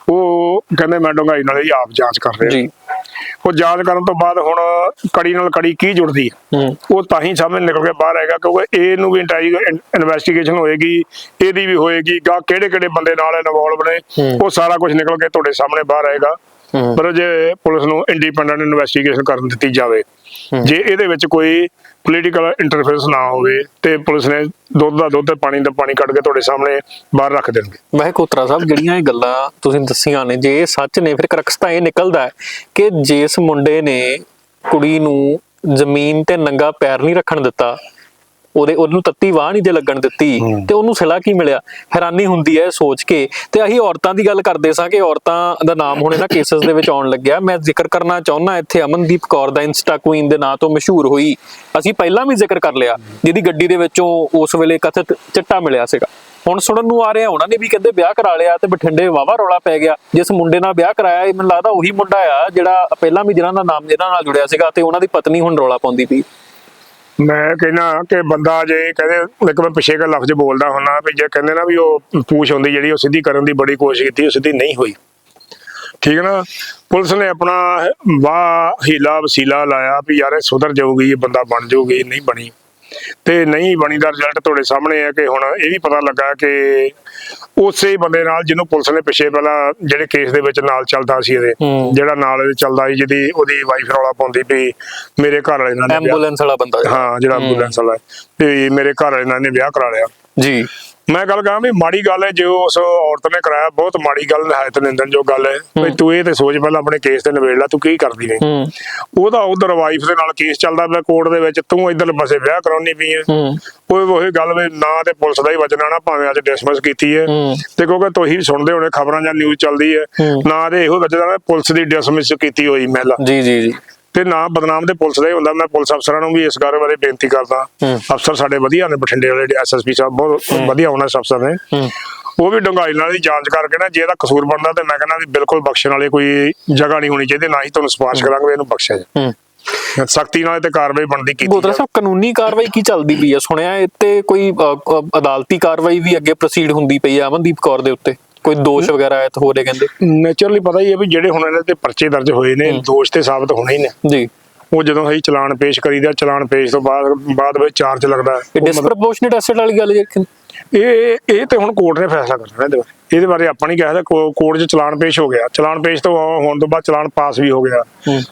ਉਹ ਕਹਿੰਦੇ ਮੈਂ ਡੂੰਘਾਈ ਨਾਲ ਹੀ ਆਪ ਜਾਂਚ ਕਰ ਰਿਹਾ। ਜੀ। ਉਹ ਜਾਂਚ ਕਰਨ ਤੋਂ ਬਾਅਦ ਹੁਣ ਕੜੀ ਨਾਲ ਕੜੀ ਕੀ ਜੁੜਦੀ ਹੈ ਉਹ ਤਾਂ ਹੀ ਸਾਹਮਣੇ ਨਿਕਲ ਕੇ ਬਾਹਰ ਆਏਗਾ ਕਿਉਂਕਿ ਇਹਨੂੰ ਵੀ ਇਨਵੈਸਟੀਗੇਸ਼ਨ ਹੋਏਗੀ ਇਹਦੀ ਵੀ ਹੋਏਗੀ ਗਾ ਕਿਹੜੇ ਕਿਹੜੇ ਬੰਦੇ ਨਾਲ ਇਨਵੋਲਵ ਨੇ। ਉਹ ਸਾਰਾ ਕੁਝ ਨਿਕਲ ਕੇ ਤੁਹਾਡੇ ਸਾਹਮਣੇ ਬਾਹਰ ਆਏਗਾ ਪਰ ਜੇ ਪੁਲਿਸ ਨੂੰ ਇੰਡੀਪੈਂਡੈਂਟ ਇਨਵੈਸਟੀਗੇਸ਼ਨ ਕਰਨ ਦਿੱਤੀ ਜਾਵੇ। ਜੇ ਇਹਦੇ ਵਿੱਚ ਕੋਈ ਪੋਲੀਟੀਕਲ ਇੰਟਰਫੇਰੈਂਸ ਨਾ ਹੋਵੇ ਤੇ ਪੁਲਿਸ ਨੇ ਦੁੱਧ ਦਾ ਦੁੱਧ ਤੇ ਪਾਣੀ ਦਾ ਪਾਣੀ ਕੱਢ ਕੇ ਤੁਹਾਡੇ ਸਾਹਮਣੇ ਬਾਹਰ ਰੱਖ ਦੇਣਗੇ। ਵੈਸੇ ਕੋਤਰਾ ਸਾਹਿਬ, ਜਿਹੜੀਆਂ ਇਹ ਗੱਲਾਂ ਤੁਸੀਂ ਦੱਸੀਆਂ ਨੇ, ਜੇ ਇਹ ਸੱਚ ਨੇ, ਫਿਰ ਕਰਕਸ ਤਾਂ ਇਹ ਨਿਕਲਦਾ ਹੈ ਕਿ ਜਿਸ ਮੁੰਡੇ ਨੇ ਕੁੜੀ ਨੂੰ ਜ਼ਮੀਨ ਤੇ ਨੰਗਾ ਪੈਰ ਨਹੀਂ ਰੱਖਣ ਦਿੱਤਾ ਉਹਦੇ ਉਹਨੂੰ ਤੱਤੀ ਵਾਹ ਨਹੀਂ ਜੇ ਲੱਗਣ ਦਿੱਤੀ। ਤੇ ਉਹਨੂੰ ਸਿਲਾ ਕੀ ਮਿਲਿਆ? ਹੈਰਾਨੀ ਹੁੰਦੀ ਹੈ ਸੋਚ ਕੇ। ਤੇ ਅਸੀਂ ਔਰਤਾਂ ਦੀ ਗੱਲ ਕਰਦੇ ਸਾਂ ਕਿ ਔਰਤਾਂ ਦਾ ਨਾਮ ਹੁਣ ਇਹਨਾਂ ਕੇਸਸ ਦੇ ਵਿੱਚ ਆਉਣ ਲੱਗਿਆ। ਮੈਂ ਜ਼ਿਕਰ ਕਰਨਾ ਚਾਹੁੰਦਾ ਇੱਥੇ ਅਮਨਦੀਪ ਕੌਰ ਦਾ ਇੰਸਟਾ ਕੁਈਨ ਦੇ ਨਾਂ ਤੋਂ ਮਸ਼ਹੂਰ ਹੋਈ। ਅਸੀਂ ਪਹਿਲਾਂ ਵੀ ਜ਼ਿਕਰ ਕਰ ਲਿਆ ਜਿਹਦੀ ਗੱਡੀ ਦੇ ਵਿੱਚੋਂ ਉਸ ਵੇਲੇ ਕਥਿਤ ਚਿੱਟਾ ਮਿਲਿਆ ਸੀਗਾ। ਹੁਣ ਸੁਣਨ ਨੂੰ ਆ ਰਿਹਾ ਉਹਨਾਂ ਨੇ ਵੀ ਕਹਿੰਦੇ ਵਿਆਹ ਕਰਾ ਲਿਆ ਤੇ ਬਠਿੰਡੇ ਵਾਵਾ ਰੌਲਾ ਪੈ ਗਿਆ। ਜਿਸ ਮੁੰਡੇ ਨਾਲ ਵਿਆਹ ਕਰਾਇਆ ਇਹ ਮੈਨੂੰ ਲੱਗਦਾ ਉਹੀ ਮੁੰਡਾ ਆ ਜਿਹੜਾ ਪਹਿਲਾਂ ਵੀ ਜਿਹਨਾਂ ਦਾ ਨਾਮ ਜਿਹਨਾਂ ਨਾਲ ਜੁੜਿਆ ਸੀਗਾ ਤੇ ਉਹਨਾਂ ਦੀ ਪਤਨੀ ਹੁਣ ਰੌਲਾ ਪਾਉਂਦੀ ਪਈ। ਮੈਂ ਕਹਿੰਦਾ ਕਿ ਬੰਦਾ ਜੇ ਕਹਿੰਦੇ, ਇੱਕ ਮੈਂ ਪਿੱਛੇ ਕਾ ਲਫ਼ਜ਼ ਬੋਲਦਾ ਹੁੰਨਾ ਵੀ ਜੇ ਕਹਿੰਦੇ ਨਾ ਵੀ ਉਹ ਪੂਛ ਹੁੰਦੀ ਜਿਹੜੀ ਉਹ ਸਿੱਧੀ ਕਰਨ ਦੀ ਬੜੀ ਕੋਸ਼ਿਸ਼ ਕੀਤੀ, ਉਹ ਸਿੱਧੀ ਨਹੀਂ ਹੋਈ। ਠੀਕ ਹੈ ਨਾ? ਪੁਲਿਸ ਨੇ ਆਪਣਾ ਵਾਹ ਹੀਲਾ ਵਸੀਲਾ ਲਾਇਆ ਵੀ ਯਾਰ ਇਹ ਸੁਧਰ ਜਾਊਗੀ, ਇਹ ਬੰਦਾ ਬਣ ਜਾਊਗੀ ਨਹੀਂ ਬਣੀ। ਤੇ ਨਹੀਂ ਬਣੀ ਦਾ ਰਿਜ਼ਲਟ ਤੁਹਾਡੇ ਸਾਹਮਣੇ ਹੈ ਕਿ ਹੁਣ ਇਹ ਵੀ ਪਤਾ ਲੱਗਾ ਕਿ ਉਸੇ ਬੰਦੇ ਨਾਲ ਜਿਹਨੂੰ ਪੁਲਿਸ ਨੇ ਪਿੱਛੇ ਪਹਿਲਾਂ ਜਿਹੜੇ ਕੇਸ ਦੇ ਵਿੱਚ ਨਾਲ ਚੱਲਦਾ ਸੀ ਇਹਦੇ। ਜਿਹੜਾ ਨਾਲ ਇਹਦੇ ਚੱਲਦਾ ਸੀ ਜਿਹਦੀ ਉਹਦੀ ਵਾਈਫ ਰੌਲਾ ਪਾਉਂਦੀ ਵੀ ਮੇਰੇ ਘਰ ਵਾਲੇ ਨਾਲ ਐਂਬੂਲੈਂਸ ਵਾਲਾ ਬੰਦਾ। ਹਾਂ ਜਿਹੜਾ ਐਂਬੂਲੈਂਸ ਵਾਲਾ। ਤੇ ਮੇਰੇ ਘਰ ਵਾਲੇ ਨਾਲ ਨੇ ਵਿਆਹ ਕਰਾ ਲਿਆ ਜੀ ਮੈਂ ਗੱਲ ਕਹਾਂ ਵੀ ਮਾੜੀ ਗੱਲ ਹੈ ਜੋ ਉਸ ਔਰਤ ਨੇ ਕਰਾਇਆ ਬਹੁਤ ਮਾੜੀ ਗੱਲ ਨਿਹਾਇਤ ਨਿੰਦਨ ਜੋ ਗੱਲ ਹੈ। ਵੀ ਤੂੰ ਇਹ ਤੇ ਸੋਚ ਪਹਿਲਾਂ ਆਪਣੇ ਕੇਸ ਤੇ ਨਿਬੇੜ ਲੈ ਤੂੰ ਕੀ ਕਰਦੀ ਨਹੀਂ ਹੂੰ। ਉਹਦਾ ਉਧਰ ਵਾਈਫ ਦੇ ਨਾਲ ਕੇਸ ਚੱਲਦਾ ਪਿਆ ਕੋਰਟ ਦੇ ਵਿੱਚ ਤੂੰ ਇਧਰ ਪਾਸੇ ਵਿਆਹ ਕਰਾਉਣੀ ਪਈ ਹੈ। ਹੂੰ। ਉਹ ਗੱਲ ਵੀ ਨਾ ਤੇ ਪੁਲਿਸ ਦਾ ਹੀ ਵਜਣਾ ਨਾ ਭਾਵੇਂ ਅੱਜ ਡਿਸਮਿਸ ਕੀਤੀ ਹੈ। ਹੂੰ। ਤੇ ਕਿਉਂਕਿ ਤੁਸੀਂ ਸੁਣਦੇ ਹੋਣੇ ਖਬਰਾਂ ਜਾਂ ਨਿਊਜ਼ ਚੱਲਦੀ ਹੈ। ਹੂੰ। ਨਾ ਤੇ ਇਹੋ ਵਜਦਾ ਨਾ ਪੁਲਿਸ ਦੀ ਡਿਸਮਿਸ ਕੀਤੀ ਹੋਈ ਮਹਿਲਾ। ਜੀ ਜੀ ਜੀ। ਤੇ ਨਾ ਬਦਨਾਮ ਤੇ ਪੁਲਿਸ ਦਾ ਹੀ ਹੁੰਦਾ। ਮੈਂ ਪੁਲਿਸ ਅਫਸਰਾਂ ਨੂੰ ਵੀ ਇਸ ਗੱਲ ਬਾਰੇ ਬੇਨਤੀ ਕਰਦਾ। ਅਫਸਰ ਸਾਡੇ ਵਧੀਆ ਨੇ ਬਠਿੰਡੇ ਵਾਲੇ ਐਸਐਸਪੀ ਸਾਹਿਬ ਬਹੁਤ ਵਧੀਆ ਉਹਨਾਂ ਅਫਸਰ ਨੇ। ਉਹ ਵੀ ਡੰਗਾਈ ਨਾਲ ਹੀ ਜਾਂਚ ਕਰਕੇ ਨਾ ਜੇ ਇਹਦਾ ਕਸੂਰ ਬਣਦਾ ਤੇ ਮੈਂ ਕਹਿੰਦਾ ਵੀ ਬਿਲਕੁਲ ਬਖਸ਼ਣ ਵਾਲੀ ਕੋਈ ਜਗ੍ਹਾ ਨਹੀਂ ਹੋਣੀ ਚਾਹੀਦੀ ਨਾ ਹੀ ਤੁਹਾਨੂੰ ਸਿਫਾਰਿਸ਼ ਕਰਾਂਗੇ ਇਹਨੂੰ ਬਖਸ਼ਿਆ ਜਾਏ ਸਖਤੀ ਨਾਲ ਤੇ ਕਾਰਵਾਈ ਬਣਦੀ ਕੀਤੀ ਬੋਤਰਾ। ਸਾਹਿਬ ਕਾਨੂੰਨੀ ਕਾਰਵਾਈ ਕੀ ਚੱਲਦੀ ਪਈ ਹੈ ਸੁਣਿਆ ਇੱਥੇ ਕੋਈ ਅਦਾਲਤੀ ਕਾਰਵਾਈ ਵੀ ਅੱਗੇ ਪ੍ਰੋਸੀਡ ਹੁੰਦੀ ਪਈ ਹੈ ਅਮਨਦੀਪ ਕੌਰ ਦੇ ਉੱਤੇ? ਕੋਈ ਦੋਸ਼ ਵਗੈਰਾ ਹੈ ਤਾਂ ਹੋ ਰਹੇ ਕਹਿੰਦੇ? ਨੇਚਰਲੀ ਪਤਾ ਹੀ ਹੈ ਵੀ ਜਿਹੜੇ ਹੁਣ ਇਹਨਾਂ ਤੇ ਪਰਚੇ ਦਰਜ ਹੋਏ ਨੇ ਦੋਸ਼ ਤੇ ਸਾਬਤ ਹੋਣੇ ਹੀ ਨੇ। ਜੀ। ਉਹ ਜਦੋਂ ਅਸੀਂ ਚਲਾਨ ਪੇਸ਼ ਕਰੀਦਾ ਚਲਾਨ ਪੇਸ਼ ਤੋਂ ਬਾਅਦ ਬਾਅਦ ਵਿੱਚ ਚਾਰਜ ਲੱਗਦਾ ਹੈ। ਡਿਸਪ੍ਰੋਪੋਰਸ਼ਨੇਟ ਐਸੈਟ ਵਾਲੀ ਗੱਲ ਜੇ ਇਹ ਇਹ ਤੇ ਹੁਣ ਕੋਰਟ ਨੇ ਫੈਸਲਾ ਕਰਨਾ ਇਹਦੇ ਬਾਰੇ। ਇਹਦੇ ਬਾਰੇ ਆਪਾਂ ਨਹੀਂ ਕਹਿ ਸਕਦੇ ਕੋਰਟ 'ਚ ਚਲਾਨ ਪੇਸ਼ ਹੋ ਗਿਆ। ਚਲਾਨ ਪੇਸ਼ ਤੋਂ ਹੋਣ ਤੋਂ ਬਾਅਦ ਚਲਾਨ ਪਾਸ ਵੀ ਹੋ ਗਿਆ।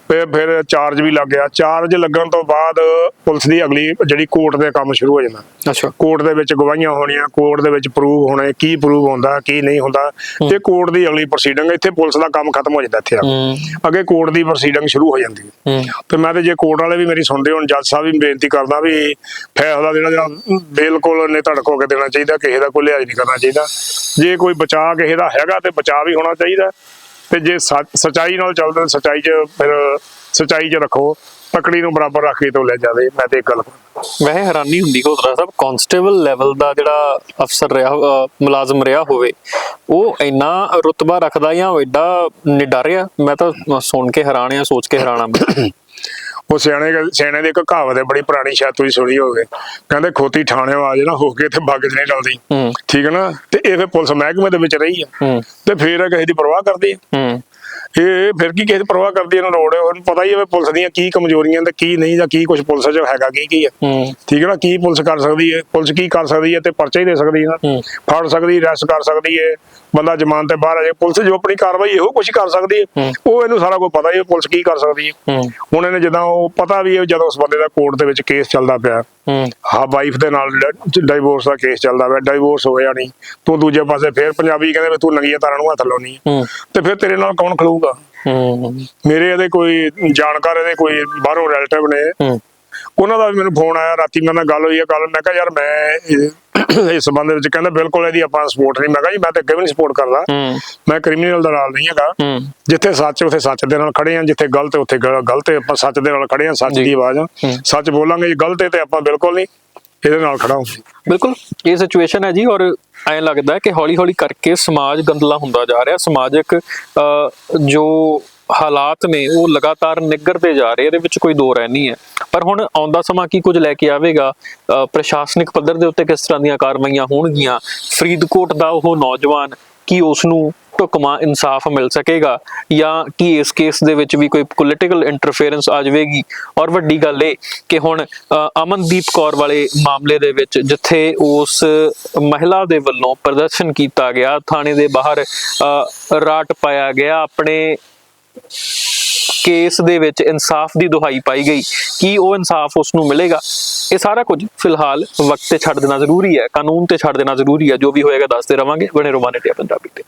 ਫਿਰ ਫਿਰ ਚਾਰਜ ਵੀ ਲੱਗ ਗਿਆ। ਚਾਰਜ ਲੱਗਣ ਤੋਂ ਬਾਅਦ ਪੁਲਿਸ ਦੀ ਅਗਲੀ ਜਿਹੜੀ ਕੋਰਟ ਦੇ ਕੰਮ ਸ਼ੁਰੂ ਹੋ ਜਾਣਾ ਅੱਛਾ। ਕੋਰਟ ਦੇ ਵਿੱਚ ਗਵਾਹੀਆਂ ਹੋਣੀਆਂ ਕੋਰਟ ਦੇ ਵਿੱਚ ਪ੍ਰੂਵ ਹੋਣੇ ਕੀ ਪ੍ਰੂਵ ਹੁੰਦਾ ਕੀ ਨਹੀਂ ਹੁੰਦਾ। ਇਹ ਕੋਰਟ ਦੀ ਅਗਲੀ ਪ੍ਰੋਸੀਡਿੰਗ ਇੱਥੇ ਪੁਲਿਸ ਦਾ ਕੰਮ ਖਤਮ ਹੋ ਜਾਂਦਾ ਇੱਥੇ ਆ ਅੱਗੇ ਕੋਰਟ ਦੀ ਪ੍ਰੋਸੀਡਿੰਗ ਸ਼ੁਰੂ ਹੋ ਜਾਂਦੀ ਹੈ। ਤੇ ਮੈਂ ਤੇ ਜੇ ਕੋਰਟ ਵਾਲੇ ਵੀ ਮੇਰੀ ਸੁਣਦੇ ਹੋਣ ਜੱਜ ਸਾਹਿਬ ਵੀ ਬੇਨਤੀ ਕਰਦਾ ਵੀ ਫੈਸਲਾ ਜਿਹੜਾ ਬਿਲਕੁਲ ਨੇ ਧੜਕ ਹੋ ਕੇ ਦੇਣਾ ਚਾਹੀਦਾ, ਕਿਸੇ ਦਾ ਕੋਈ ਲਿਹਾਜ਼ ਨਹੀਂ ਕਰਨਾ ਚਾਹੀਦਾ। ਜੇ ਕੋਈ ਬਚਾ ਕਿਸੇ ਦਾ ਹੈਗਾ ਤੇ ਬਚਾ ਵੀ ਹੋਣਾ ਚਾਹੀਦਾ। ਤੇ ਜੇ ਸੱਚ- ਨਾਲ ਚੱਲਦੇ ਤਾਂ ਸੱਚਾਈ 'ਚ ਫਿਰ ਸੱਚਾਈ 'ਚ ਰੱਖੋ, ਤਕੜੀ ਨੂੰ ਬਰਾਬਰ ਰੱਖ ਕੇ ਤੋਂ ਲੈ ਜਾਵੇ, ਮੈਂ ਤੇ ਗੱਲ ਵੈਸੇ ਹੈਰਾਨੀ ਹੁੰਦੀ ਕੋਤਰਾ ਸਾਹਿਬ ਕਾਂਸਟੇਬਲ ਲੈਵਲ ਦਾ ਜਿਹੜਾ ਅਫਸਰ ਰਿਹਾ ਮੁਲਾਜ਼ਮ ਰਿਹਾ ਹੋਵੇ, ਉਹ ਇੰਨਾ ਰੁਤਬਾ ਰੱਖਦਾ ਜਾਂ ਉਹ ਐਡਾ ਨਿਡਰ ਮੈਂ ਤਾਂ ਸੁਣ ਕੇ ਹੈਰਾਨ ਆ ਸੋਚ ਕੇ ਹੈਰਾਨ ਆ ਉਹ ਸਿਆਣੇ ਸਿਆਣੇ ਦੀ ਇੱਕ ਕਹਾਵਤ ਹੈ ਬੜੀ ਪੁਰਾਣੀ ਸ਼ਾਇਦ ਤੁਸੀਂ ਸੁਣੀ ਹੋਵੇ। ਕਹਿੰਦੇ ਖੋਤੀ ਥਾਣੇ ਆ ਜੇ ਨਾ ਹੋ ਕੇ ਤੇ ਬੱਗ ਰਲਦੀ ਹੂੰ। ਠੀਕ ਹੈ ਨਾ? ਤੇ ਇਹ ਫਿਰ ਪੁਲਿਸ ਮਹਿਕਮੇ ਦੇ ਵਿੱਚ ਰਹੀ ਹੂੰ। ਤੇ ਫਿਰ ਇਹ ਕਿਸੇ ਦੀ ਪਰਵਾਹ ਕਰਦੀ ਹੈ। ਇਹ ਫਿਰ ਕੀ ਕਿਸੇ ਦੀ ਪਰਵਾਹ ਕਰਦੀ ਇਹਨੂੰ ਹੈ ਉਹਨੂੰ ਪਤਾ ਹੀ ਹੈ ਪੁਲਿਸ ਦੀਆਂ ਕੀ ਕਮਜ਼ੋਰੀਆਂ ਤੇ ਕੀ ਨਹੀਂ ਜਾਂ ਕੀ ਕੁਝ ਪੁਲਿਸ 'ਚ ਹੈਗਾ ਕੀ ਕੀ ਹੈ। ਠੀਕ ਹੈ ਨਾ? ਕੀ ਪੁਲਿਸ ਕਰ ਸਕਦੀ ਹੈ? ਪੁਲਿਸ ਕੀ ਕਰ ਸਕਦੀ ਹੈ ਤੇ ਪਰਚਾ ਹੀ ਦੇ ਸਕਦੀ ਹੂੰ। ਫੜ ਸਕਦੀ ਰੈਸਟ ਕਰ ਸਕਦੀ ਹੈ। ਬੰਦਾ ਜ਼ਮਾਨਤ ਤੇ ਬਾਹਰ ਆ ਜਾਏ ਪੁਲਿਸ ਜੋ ਆਪਣੀ ਕਾਰਵਾਈ ਇਹੋ ਕੁਝ ਕਰ ਸਕਦੀ ਹੈ। ਉਹ ਇਹਨੂੰ ਸਾਰਾ ਕੁਝ ਪਤਾ ਹੀ ਹੈ ਪੁਲਿਸ ਕੀ ਕਰ ਸਕਦੀ ਹੈ। ਹੁਣ ਇਹਨੇ ਜਦੋਂ ਉਹ ਪਤਾ ਵੀ ਹੈ ਜਦੋਂ ਉਸ ਬੰਦੇ ਦਾ ਕੋਰਟ ਦੇ ਵਿੱਚ ਕੇਸ ਚੱਲਦਾ ਪਿਆ। ਹੂੰ। ਵਾਈਫ ਦੇ ਨਾਲ ਡਾਈਵੋਰਸ ਦਾ ਕੇਸ ਚੱਲਦਾ ਪਿਆ ਡਾਈਵੋਰਸ ਹੋਇਆ ਨਹੀਂ। ਤੂੰ ਦੂਜੇ ਪਾਸੇ ਫੇਰ ਪੰਜਾਬੀ ਕਹਿੰਦੇ ਵੀ ਤੂੰ ਨੰਗੀਆਂ ਤਾਰਾਂ ਨੂੰ ਹੱਥ ਲਾਉਣੀ ਤੇ ਫਿਰ ਤੇਰੇ ਨਾਲ ਕੌਣ ਖੜੂਗਾ ਹੂੰ। ਮੇਰੇ ਇਹਦੇ ਕੋਈ ਜਾਣਕਾਰ ਇਹਦੇ ਕੋਈ ਬਾਹਰੋਂ ਰਿਲੇਟਿਵ ਨੇ। ਉਹਨਾਂ ਦਾ ਵੀ ਮੈਨੂੰ ਫੋਨ ਆਇਆ ਰਾਤੀ ਮੇਰੇ ਨਾਲ ਗੱਲ ਹੋਈ ਹੈ ਕੱਲ ਮੈਂ ਕਿਹਾ ਯਾਰ ਮੈਂ ਇਸ ਸੰਬੰਧ ਵਿੱਚ ਕਹਿੰਦਾ ਬਿਲਕੁਲ ਇਹਦੀ ਆਪਾਂ ਸਪੋਰਟ ਨਹੀਂ। ਮੈਂ ਕਿਹਾ ਜੀ ਮੈਂ ਤਾਂ ਅੱਗੇ ਵੀ ਨਹੀਂ ਸਪੋਰਟ ਕਰਦਾ। ਮੈਂ ਕ੍ਰਿਮੀਨਲ ਦਾ ਨਾਲ ਨਹੀਂ ਹੈਗਾ। ਜਿੱਥੇ ਸੱਚ ਉੱਥੇ ਸੱਚ ਦੇ ਨਾਲ ਖੜੇ ਆ। ਜਿੱਥੇ ਗਲਤ ਉੱਥੇ ਗਲਤ ਆਪਾਂ ਸੱਚ ਦੇ ਨਾਲ ਖੜੇ ਆ ਸੱਚ। ਦੀ ਆਵਾਜ਼। ਆ। ਸੱਚ ਬੋਲਾਂਗੇ ਜੇ ਗਲਤ ਹੈ ਤੇ ਆਪਾਂ ਬਿਲਕੁਲ ਨਹੀਂ। ਇਹਦੇ ਨਾਲ ਖੜਾ ਹਾਂ। ਬਿਲਕੁਲ। ਇਹ ਸਿਚੁਏਸ਼ਨ ਹੈ ਜੀ ਔਰ ਐਂ ਲੱਗਦਾ ਹੈ ਕਿ ਹੌਲੀ-ਹੌਲੀ ਕਰਕੇ ਸਮਾਜ ਗੰਦਲਾ ਹੁੰਦਾ ਜਾ ਰਿਹਾ। ਸਮਾਜਿਕ ਜੋ ਹਾਲਾਤ ਨੇ ਉਹ ਲਗਾਤਾਰ ਨਿੱਘਰਦੇ ਜਾ ਰਹੇ ਇਹਦੇ ਵਿੱਚ ਕੋਈ ਦੋ ਰਹਿ ਨਹੀਂ ਹੈ। ਪਰ ਹੁਣ ਆਉਂਦਾ ਸਮਾਂ ਕੀ ਕੁਝ ਲੈ ਕੇ ਆਵੇਗਾ? ਪ੍ਰਸ਼ਾਸਨਿਕ ਪੱਧਰ ਦੇ ਉੱਤੇ ਕਿਸ ਤਰ੍ਹਾਂ ਦੀਆਂ ਕਾਰਵਾਈਆਂ ਹੋਣਗੀਆਂ? ਫਰੀਦਕੋਟ ਦਾ ਉਹ ਨੌਜਵਾਨ ਕੀ ਉਸ ਨੂੰ ਢੁਕਮਾ ਇਨਸਾਫ ਮਿਲ ਸਕੇਗਾ? ਜਾਂ ਕੀ ਇਸ ਕੇਸ ਦੇ ਵਿੱਚ ਵੀ ਕੋਈ ਪੋਲਿਟੀਕਲ ਇੰਟਰਫੇਰੈਂਸ ਆ ਜਾਵੇਗੀ? ਔਰ ਵੱਡੀ ਗੱਲ ਇਹ ਕਿ ਹੁਣ ਅ, ਅਮਨਦੀਪ ਕੌਰ ਵਾਲੇ ਮਾਮਲੇ ਦੇ ਵਿੱਚ ਜਿੱਥੇ ਉਸ ਮਹਿਲਾ ਦੇ ਵੱਲੋਂ ਪ੍ਰਦਰਸ਼ਨ ਕੀਤਾ ਗਿਆ ਥਾਣੇ ਦੇ ਬਾਹਰ ਅ, ਰਾਟ ਪਾਇਆ ਗਿਆ ਆਪਣੇ ਕੇਸ ਦੇ ਵਿੱਚ ਇਨਸਾਫ ਦੀ ਦੁਹਾਈ ਪਾਈ ਗਈ। ਕੀ ਉਹ ਇਨਸਾਫ ਉਸ ਨੂੰ ਮਿਲੇਗਾ? ਇਹ ਸਾਰਾ ਕੁਝ ਫਿਲਹਾਲ ਵਕਤ ਤੇ ਛੱਡ ਦੇਣਾ ਜ਼ਰੂਰੀ ਹੈ, ਕਾਨੂੰਨ ਤੇ ਛੱਡ ਦੇਣਾ ਜ਼ਰੂਰੀ ਹੈ, ਜੋ ਵੀ ਹੋਏਗਾ ਦੱਸਦੇ ਰਵਾਂਗੇ। ਬਣੇ ਰੋਮਾਨੇ ਤੇ ਪੰਜਾਬੀ ਤੇ।